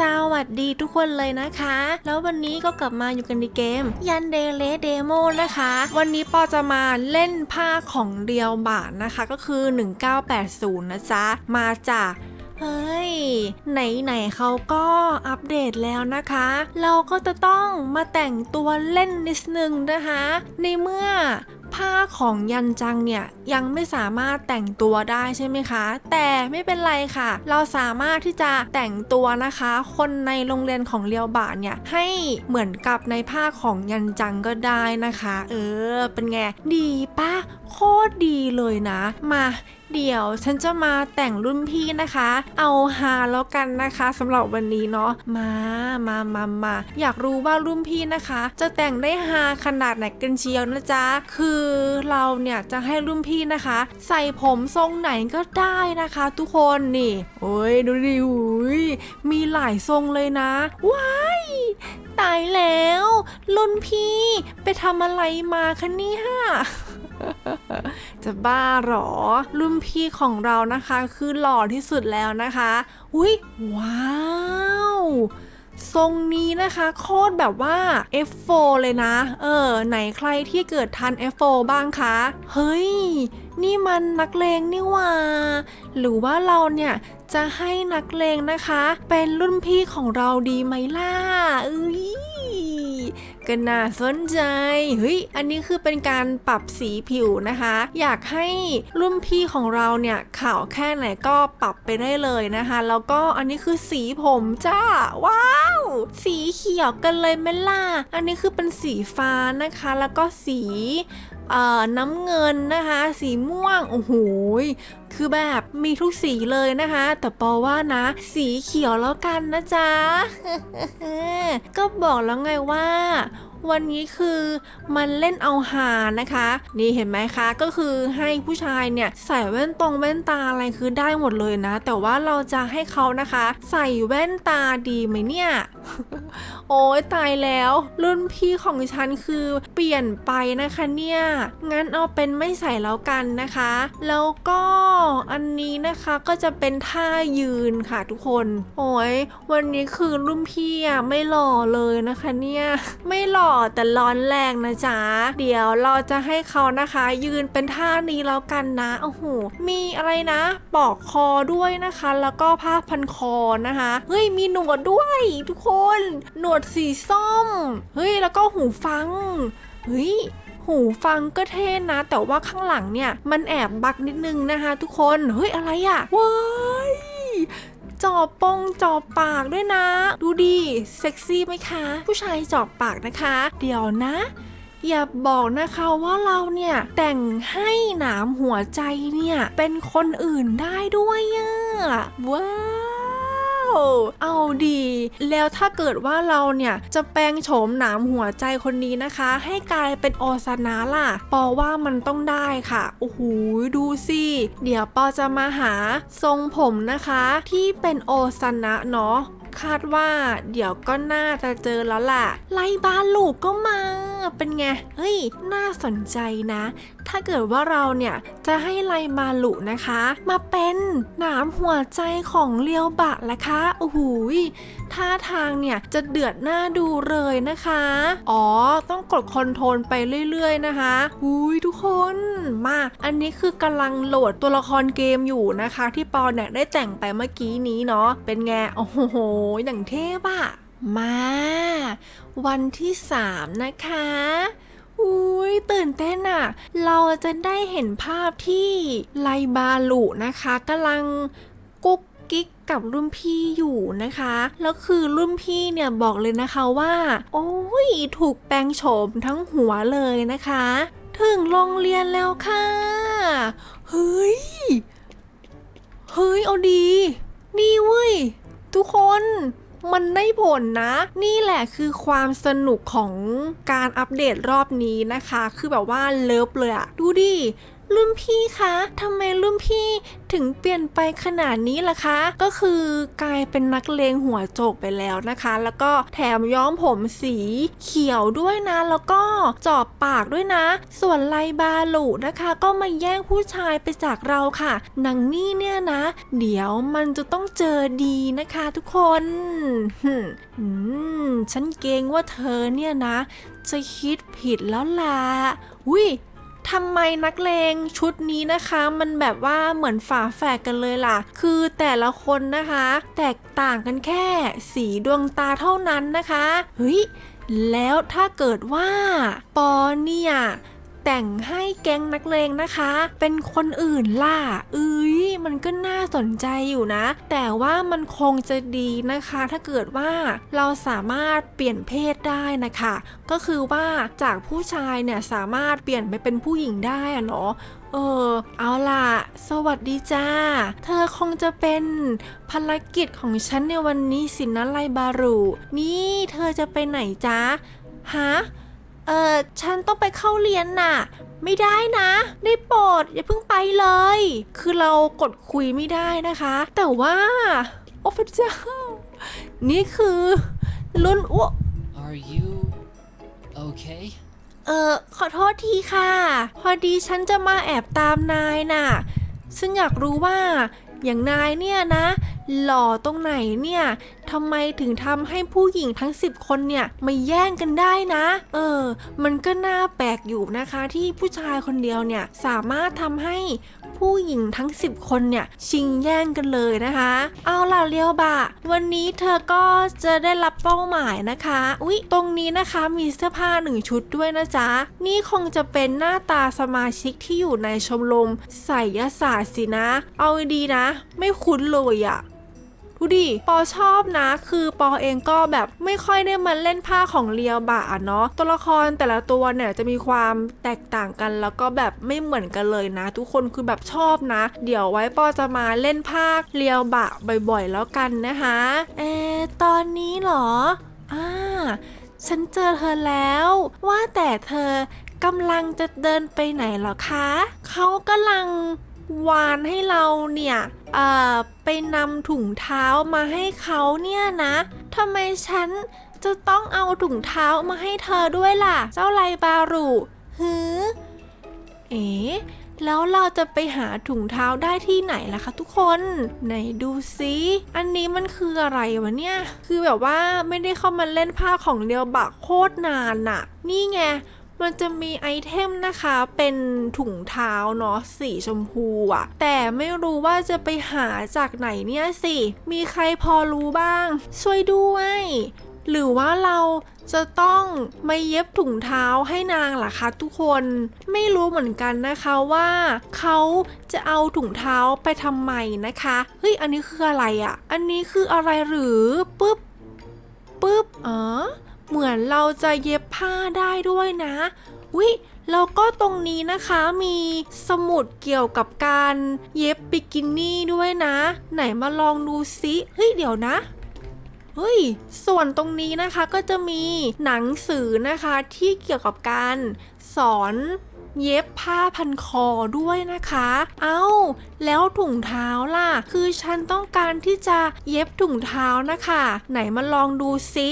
สวัสดีทุกคนเลยนะคะ แล้ววันนี้ก็กลับมาอยู่กันในเกม ยันเดเลเดโมนะคะ วันนี้ปอจะมาเล่นภาของเรียวบาทนะคะ ก็คือ 1980 นะจ๊ะ มาจากเฮ้ย ไหน ๆเขาก็อัปเดตแล้วนะคะ เราก็จะต้องมาแต่งตัวเล่นนิดนึงนะคะ ในเมื่อ ผ้าของยันจังเนี่ยยังไม่สามารถแต่งตัวได้ใช่ไหมคะ แต่ไม่เป็นไรค่ะ เราสามารถที่จะแต่งตัวนะคะ คนในโรงเรียนของเลียวบาทเนี่ยให้เหมือนกับในผ้าของยันจังก็ได้นะคะ เออ เป็นไงดีปะ โคตรดีเลยนะ มาเดี๋ยวฉันจะมาแต่งรุ่นพี่นะคะ เอาฮาแล้วกันนะคะสำหรับวันนี้เนาะมามามามาอยากรู้ว่ารุ่นพี่นะคะ จะแต่งได้ฮาขนาดไหนกันเชียวนะจ๊ะคือเราเนี่ยจะให้รุ่นพี่นะคะ ใส่ผมทรงไหนก็ได้นะคะ ทุกคนนี่ โอ้ยดูดิอุ้ยมีหลายทรงเลยนะว้ายตายแล้วรุ่นพี่ไปทำอะไรมาคะเนี่ย จะบ้าหรอ รุ่นพี่ของเรานะคะคือหล่อที่สุดแล้วนะคะ อุ้ยว้าวทรงนี้นะคะโคตรแบบว่า F4 เลยนะ เออ ไหนใครที่เกิดทัน F4 บ้างคะ เฮ้ย นี่มันนักเลงนี่ว่า หรือว่าเราเนี่ยจะให้นักเลงนะคะ เป็นรุ่นพี่ของเราดีไหมล่ะเอ้ย ก็น่าสนใจเฮ้ยอันนี้คือเป็นการปรับสีผิวนะคะ อยากให้รุ่นพี่ของเราเนี่ยขาวแค่ไหนก็ปรับไปได้เลยนะคะ แล้วก็อันนี้คือสีผมจ้าว้าว สีเขียวกันเลยไหมล่ะอันนี้คือเป็นสีฟ้านะคะ แล้วก็สีน้ำเงินนะคะ สีม่วง โอ้โห คือแบบมีทุกสีเลยนะคะ แต่ปอว่านะ สีเขียวแล้วกันนะจ๊ะ ก็บอกแล้วไงว่าวันนี้คือมันเล่นเอาหานะคะ นี่เห็นไหมคะ ก็คือให้ผู้ชายเนี่ยใส่แว่นตรงแว่นตาอะไรคือได้หมดเลยนะ แต่ว่าเราจะให้เขานะคะ ใส่แว่นตาดีไหมเนี่ย โอ้ยตายแล้ว รุ่นพี่ของฉันคือเปลี่ยนไปนะคะเนี่ย งั้นเอาเป็นไม่ใส่แล้วกันนะคะ แล้วก็อันนี้นะคะก็จะเป็นท่ายืนค่ะทุกคน โอ้ยวันนี้คือรุ่นพี่อะไม่หล่อเลยนะคะเนี่ย ไม่หล่อแต่ร้อนแรงนะจ๊ะ เดี๋ยวเราจะให้เขานะคะ ยืนเป็นท่านี้แล้วกันนะ โอ้โห มีอะไรนะ ปอกคอด้วยนะคะ แล้วก็ผ้าพันคอนะคะ เฮ้ยมีหนวดด้วยทุกคนหนวดสีส้ม เฮ้ย แล้วก็หูฟัง เฮ้ยหูฟังก็เท่นะ แต่ว่าข้างหลังเนี่ย มันแอบบักนิดนึงนะคะ ทุกคน เฮ้ย อะไรอะว้ายจอบปงจอบปากด้วยนะ ดูดิเซ็กซี่ไหมคะ ผู้ชายจอบปากนะคะ เดี๋ยวนะ อย่าบอกนะคะว่าเราเนี่ย แต่งให้หนามหัวใจเนี่ย เป็นคนอื่นได้ด้วยอะว้าว เอาดี แล้วถ้าเกิดว่าเราเนี่ยจะแปลงโฉมหนามหัวใจคนนี้นะคะ ให้กลายเป็นโอซานะล่ะ ปอว่ามันต้องได้ค่ะ โอ้โห ดูสิ เดี๋ยวปอจะมาหาทรงผมนะคะ ที่เป็นโอซานะเนาะ คาดว่าเดี๋ยวก็น่าจะเจอแล้วล่ะ ไล่บาลูกก็มา เป็นไง เฮ้ย น่าสนใจนะ ถ้าเกิดว่าเราเนี่ยจะให้ไลมาลุนะคะ มาเป็นหนามหัวใจของเลียวบะละคะ โอ้โหย ท่าทางเนี่ยจะเดือดหน้าดูเลยนะคะ อ๋อ ต้องกดคอนโทรลไปเรื่อยๆนะคะหุยทุกคนมา อันนี้คือกำลังโหลดตัวละครเกมอยู่นะคะ ที่ปอเนี่ยได้แต่งไปเมื่อกี้นี้เนาะเป็นไงโอ้โห อย่างเทพอะมา วันที่ 3 นะคะอุ้ยตื่นเต้นอะเราจะได้เห็นภาพที่ไลบาลุนะคะกำลังกุ๊ก กับรุ่นพี่อยู่นะคะ แล้วคือรุ่นพี่เนี่ยบอกเลยนะคะว่า โอ้ยถูกแปลงโฉมทั้งหัวเลยนะคะ ถึงโรงเรียนแล้วค่ะ เฮ้ย เฮ้ย เอาดี นี่เว้ย ทุกคนมันได้ผลนะ นี่แหละคือความสนุกของการอัปเดตรอบนี้นะคะ คือแบบว่าเลิฟเลยอะดูดิ รุ่นพี่คะทำไมรุ่นพี่ถึงเปลี่ยนไปขนาดนี้ล่ะคะ ก็คือกลายเป็นนักเลงหัวโจกไปแล้วนะคะ แล้วก็แถมย้อมผมสีเขียวด้วยนะ แล้วก็จอบปากด้วยนะ ส่วนไลบาลูนะคะ ก็มาแย่งผู้ชายไปจากเราค่ะนางนี่เนี่ยนะ เดี๋ยวมันจะต้องเจอดีนะคะทุกคนหึ่มอืมฉันเกรงว่าเธอเนี่ยนะ จะคิดผิดแล้วล่ะอุ้ย ทำไมนักเลงชุดนี้นะคะ มันแบบว่าเหมือนฝาแฝดกันเลยล่ะ คือแต่ละคนนะคะ แตกต่างกันแค่สีดวงตาเท่านั้นนะคะเฮ้ยแล้วถ้าเกิดว่าปอเนี่ย แต่งให้แก๊งนักเลงนะคะ เป็นคนอื่นล่ะเอ้ยมันก็น่าสนใจอยู่นะ แต่ว่ามันคงจะดีนะคะ ถ้าเกิดว่าเราสามารถเปลี่ยนเพศได้นะคะ ก็คือว่าจากผู้ชายเนี่ยสามารถเปลี่ยนไปเป็นผู้หญิงได้อะเนาะเออเอาล่ะ สวัสดีจ้า เธอคงจะเป็นภารกิจของฉันในวันนี้สินะไลบารูนี่เธอจะไปไหนจ้าฮะ เออฉันต้องไปเข้าเรียนน่ะ ไม่ได้นะ ได้โปรดอย่าเพิ่งไปเลย คือเรากดคุยไม่ได้นะคะ แต่ว่า โอ้พระเจ้า นี่คือรุ่นอ้ว Are you okay? เออขอโทษทีค่ะ พอดีฉันจะมาแอบตามนายน่ะฉันอยากรู้ว่าอย่างนายเนี่ยนะ หล่อตรงไหนเนี่ยทำไมถึงทำให้ผู้หญิงทั้ง 10 คนเนี่ยมาแย่งกันได้นะ เออ มันก็น่าแปลกอยู่นะคะที่ผู้ชายคนเดียวเนี่ยสามารถทำให้ผู้หญิงทั้ง 10 คนเนี่ยชิงแย่งกันเลยนะคะ เอาล่ะเลียวบะวันนี้เธอก็จะได้รับเป้าหมายนะคะ อุ๊ย ตรงนี้นะคะมีเสื้อผ้าหนึ่งชุดด้วยนะจ๊ะ นี่คงจะเป็นหน้าตาสมาชิกที่อยู่ในชมรมไสยศาสตร์สินะ เอาดีนะ ไม่คุ้นเลยอะ ดูดิปอชอบนะ คือปอเองก็แบบไม่ค่อยได้มาเล่นผ้าของเรียวบะอะเนาะตัวละครแต่ละตัวเนี่ยจะมีความแตกต่างกันแล้วก็แบบไม่เหมือนกันเลยนะ ทุกคนคือแบบชอบนะ เดี๋ยวไว้ปอจะมาเล่นผ้าเรียวบะบ่อยๆ แล้วกันนะคะเอตอนนี้เหรออ่าฉันเจอเธอแล้ว ว่าแต่เธอกำลังจะเดินไปไหนหรอคะ เขากำลังวานให้เราเนี่ย ไปนำถุงเท้ามาให้เขาเนี่ยนะทำไมฉันจะต้องเอาถุงเท้ามาให้เธอด้วยล่ะ เจ้าไลบารุหือเอ๋แล้วเราจะไปหาถุงเท้าได้ที่ไหนล่ะคะทุกคน ไหนดูซิอันนี้มันคืออะไรวะเนี่ย คือแบบว่าไม่ได้เข้ามาเล่นผ้าของเดียวบะโคตรนานน่ะ นี่ไง มันจะมีไอเทมนะคะเป็นถุงเท้าเนาะสีชมพูอะแต่ไม่รู้ว่าจะไปหาจากไหนเนี่ยสิ มีใครพอรู้บ้าง ช่วยด้วย หรือว่าเราจะต้องมาเย็บถุงเท้าให้นางล่ะคะทุกคนไม่รู้เหมือนกันนะคะว่าเขาจะเอาถุงเท้าไปทำไมนะคะเฮ้ยอันนี้คืออะไรอะ่ะ อันนี้คืออะไรหรือปุ๊บปุ๊บเออ เหมือนเราจะเย็บผ้าได้ด้วยนะวิแล้วก็ตรงนี้นะคะมีสมุดเกี่ยวกับการเย็บบิกินี่ด้วยนะ ไหนมาลองดูซิเฮ้ยเดี๋ยวนะเฮ้ย ส่วนตรงนี้นะคะก็จะมีหนังสือนะคะที่เกี่ยวกับการสอนเย็บผ้าพันคอด้วยนะคะ เอา้า แล้วถุงเท้าล่ะ คือฉันต้องการที่จะเย็บถุงเท้านะคะ ไหนมาลองดูซิ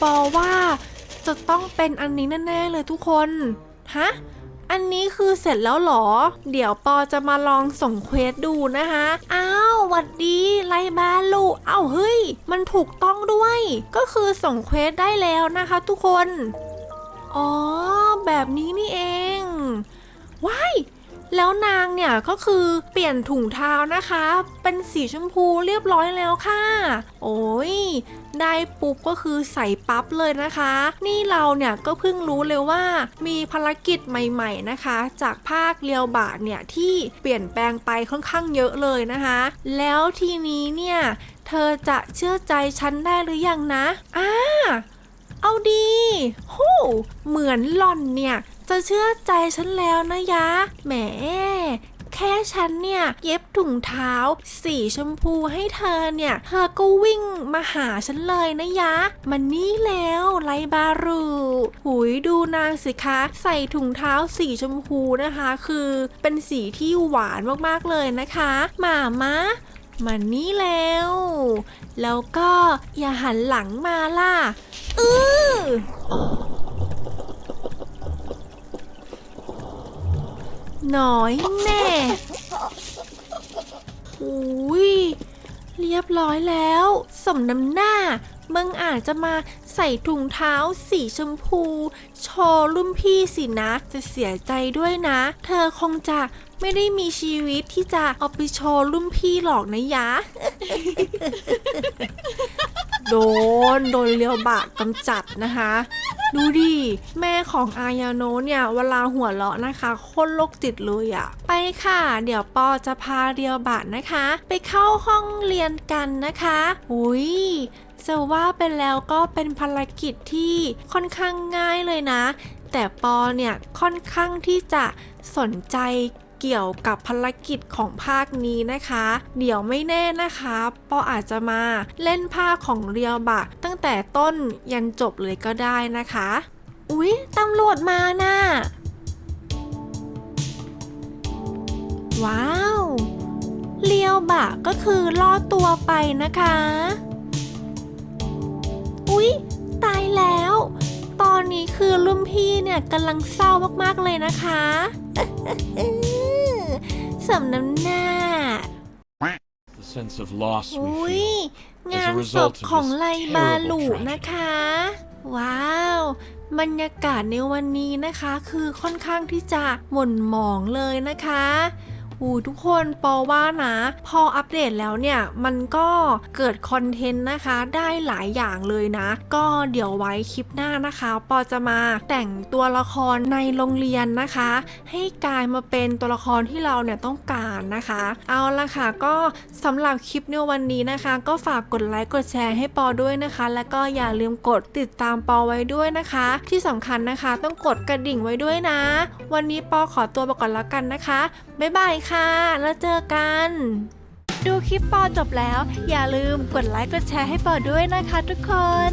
ปอว่า จะต้องเป็นอันนี้แน่ๆเลยทุกคน ฮะ อันนี้คือเสร็จแล้วหรอ เดี๋ยวปอจะมาลองส่งเควสดูนะคะ อ้าวหวัดดีไลบาลูอ้าวเฮ้ย มันถูกต้องด้วย ก็คือส่งเควสได้แล้วนะคะทุกคน อ๋อ แบบนี้นี่เอง ว้าย แล้วนางเนี่ยก็คือเปลี่ยนถุงเท้านะคะ เป็นสีชมพูเรียบร้อยแล้วค่ะ โอ้ยได้ปุ๊บก็คือใส่ปั๊บเลยนะคะ นี่เราเนี่ยก็เพิ่งรู้เลยว่า มีภารกิจใหม่ๆนะคะ จากภาคเรียวบาทเนี่ยที่เปลี่ยนแปลงไปค่อนข้างเยอะเลยนะคะ แล้วทีนี้เนี่ยเธอจะเชื่อใจฉันได้หรือยังนะอ่าเอาดีฮู้เหมือนหล่อนเนี่ย จะเชื่อใจฉันแล้วนะยะ แหม แค่ฉันเนี่ย เย็บถุงเท้า สีชมพูให้เธอเนี่ย เธอก็วิ่งมาหาฉันเลยนะยะ มันนี่แล้วไลบารู หุยดูนางสิคะ ใส่ถุงเท้าสีชมพูนะคะ คือเป็นสีที่หวานมากๆเลยนะคะหมามะมันนี่แล้ว แล้วก็อย่าหันหลังมาล่ะ อือ น่อยแน่อุ้ยเรียบร้อยแล้ว สมน้ำหน้า มึงอาจจะมาใส่ถุงเท้าสีชมพู โชว์รุ่นพี่สินะจะเสียใจด้วยนะ เธอคงจะไม่ได้มีชีวิตที่จะเอาไปโชว์รุ่นพี่หรอกนะยะ โดน โดนเลียวบากำจัดนะคะ ดูดิ แม่ของอายาโนเนี่ย เวลาหัวเราะนะคะโคตรโรคจิตเลยอะไปค่ะ เดี๋ยวปอจะพาเรียวบะนะคะ ไปเข้าห้องเรียนกันนะคะอุ้ยจะว่าไปแล้วก็เป็นภารกิจที่ค่อนข้างง่ายเลยนะ แต่ปอเนี่ยค่อนข้างที่จะสนใจ เกี่ยวกับภารกิจของภาคนี้นะคะ เดี๋ยวไม่แน่นะคะปออาจจะมาเล่นภาคของเรียวบะ ตั้งแต่ต้นยันจบเลยก็ได้นะคะ อุ๊ยตำรวจมาน่ะว้าว เลียวบะก็คือลอดตัวไปนะคะ อุ๊ย ตายแล้ว ตอนนี้คือรุ่นพี่เนี่ยกำลังเศร้ามากๆเลยนะคะ สมน้ำหน้า The sense of loss อุ๊ we ย feel งาน as a ศพ result of ของ this ไลบา terrible ลู tragedy. นะคะ ว้าว บรรยากาศในวันนี้นะคะ คือค่อนข้างที่จะหม่นหมองเลยนะคะ อูทุกคนปอว่านะ พออัปเดตแล้วเนี่ยมันก็เกิดคอนเทนต์นะคะ ได้หลายอย่างเลยนะ ก็เดี๋ยวไว้คลิปหน้านะคะ ปอจะมาแต่งตัวละครในโรงเรียนนะคะ ให้กลายมาเป็นตัวละครที่เราเนี่ยต้องการนะคะ เอาละค่ะก็สำหรับคลิปในวันนี้นะคะ ก็ฝากกดไลค์กดแชร์ให้ปอด้วยนะคะ แล้วก็อย่าลืมกดติดตามปอไว้ด้วยนะคะ ที่สำคัญนะคะต้องกดกระดิ่งไว้ด้วยนะ วันนี้ปอขอตัวไปก่อนแล้วกันนะคะ บ๊ายบายค่ะ แล้วเจอกัน ดูคลิปปอจบแล้ว อย่าลืมกดไลค์กดแชร์ให้ปอด้วยนะคะทุกคน